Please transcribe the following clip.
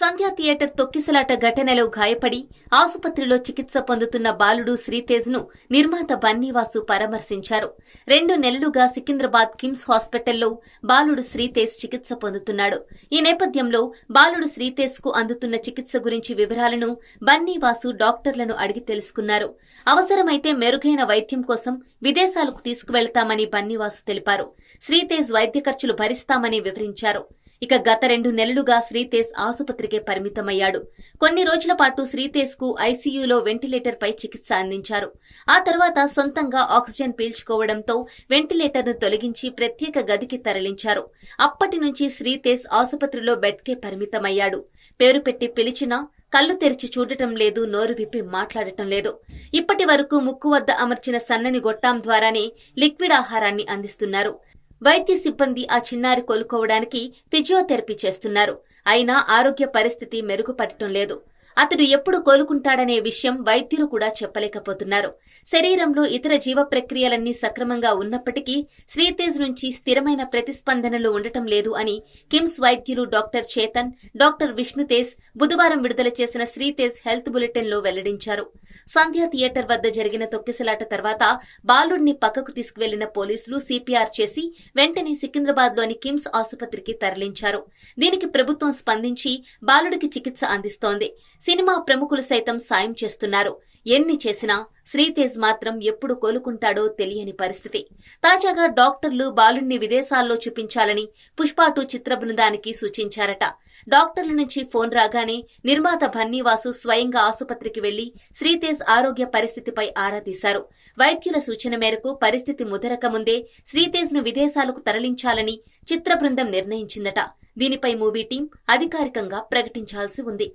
సంధ్యా theatre తొక్కిసలాట ఘటనలో గాయపడి ఆసుపత్రిలో చికిత్స పొందుతున్న బాలుడు శ్రీతేజ్ను నిర్మాత బన్నీవాసు పరామర్శించారు. రెండు నెలలుగా సికింద్రాబాద్ కిమ్స్ హాస్పిటల్లో బాలుడు శ్రీతేజ్ చికిత్స పొందుతున్నాడు. ఈ నేపథ్యంలో బాలుడు శ్రీతేజ్కు అందుతున్న చికిత్స గురించి వివరాలను బన్నీవాసు డాక్టర్లను అడిగి తెలుసుకున్నారు. అవసరమైతే మెరుగైన వైద్యం కోసం విదేశాలకు తీసుకువెళ్తామని బన్నీవాసు తెలిపారు. శ్రీతేజ్ వైద్య ఖర్చులు భరిస్తామని వివరించారు. ఇక గత రెండు నెలలుగా శ్రీతేజ్ ఆసుపత్రికే పరిమితమయ్యాడు. కొన్ని రోజుల పాటు శ్రీతేజ్కు ఐసీయూలో వెంటిలేటర్ పై చికిత్స అందించారు. ఆ తర్వాత సొంతంగా ఆక్సిజన్ పీల్చుకోవడంతో వెంటిలేటర్ను తొలగించి ప్రత్యేక గదికి తరలించారు. అప్పటి నుంచి శ్రీతేజ్ ఆసుపత్రిలో బెడ్కే పరిమితమయ్యాడు. పేరు పెట్టి పిలిచినా కళ్ళు తెరిచి చూడటం లేదు నోరు విప్పి మాట్లాడటం లేదు. ఇప్పటి వరకు ముక్కు వద్ద అమర్చిన సన్నని గొట్టాం ద్వారానే లిక్విడ్ ఆహారాన్ని అందిస్తున్నారు. వైద్య సిబ్బంది ఆ చిన్నారి కోలుకోవడానికి ఫిజియోథెరపీ చేస్తున్నారు. అయినా ఆరోగ్య పరిస్థితి మెరుగుపడటం లేదు. అతడు ఎప్పుడు కోలుకుంటాడనే విషయం వైద్యులు కూడా చెప్పలేకపోతున్నారు. శరీరంలో ఇతర జీవ ప్రక్రియలన్నీ సక్రమంగా ఉన్నప్పటికీ శ్రీతేజ్ నుంచి స్థిరమైన ప్రతిస్పందనలు ఉండటం లేదు అని కిమ్స్ వైద్యులు డాక్టర్ చేతన్ డాక్టర్ విష్ణుతేజ్ బుధవారం విడుదల చేసిన శ్రీతేజ్ హెల్త్ బులెటిన్లో వెల్లడించారు. సంధ్యా థియేటర్ వద్ద జరిగిన తొక్కిసలాట తర్వాత బాలుడిని పక్కకు తీసుకువెళ్ళిన పోలీసులు సిపిఆర్ చేసి వెంటనే సికింద్రాబాద్లోని కిమ్స్ ఆసుపత్రికి తరలించారు. దీనికి ప్రభుత్వం స్పందించి బాలుడికి చికిత్స అందిస్తోంది. సినిమా ప్రముఖులు సైతం సాయం చేస్తున్నారు. ఎన్ని చేసినా శ్రీతేజ్ మాత్రం ఎప్పుడు కోలుకుంటాడో తెలియని పరిస్థితి. తాజాగా డాక్టర్లు బాలుణ్ణి విదేశాల్లో చూపించాలని పుష్పాటు చిత్ర బృందానికి సూచించారట. డాక్టర్ల నుంచి ఫోన్ రాగానే నిర్మాత భన్నీవాసు స్వయంగా ఆసుపత్రికి వెళ్ళి శ్రీతేజ్ ఆరోగ్య పరిస్థితిపై ఆరా తీశారు. వైద్యుల సూచన మేరకు పరిస్థితి ముదరక ముందే శ్రీతేజ్ను విదేశాలకు తరలించాలని చిత్ర బృందం నిర్ణయించిందట. దీనిపై మూవీ టీం అధికారికంగా ప్రకటించాల్సి ఉంది.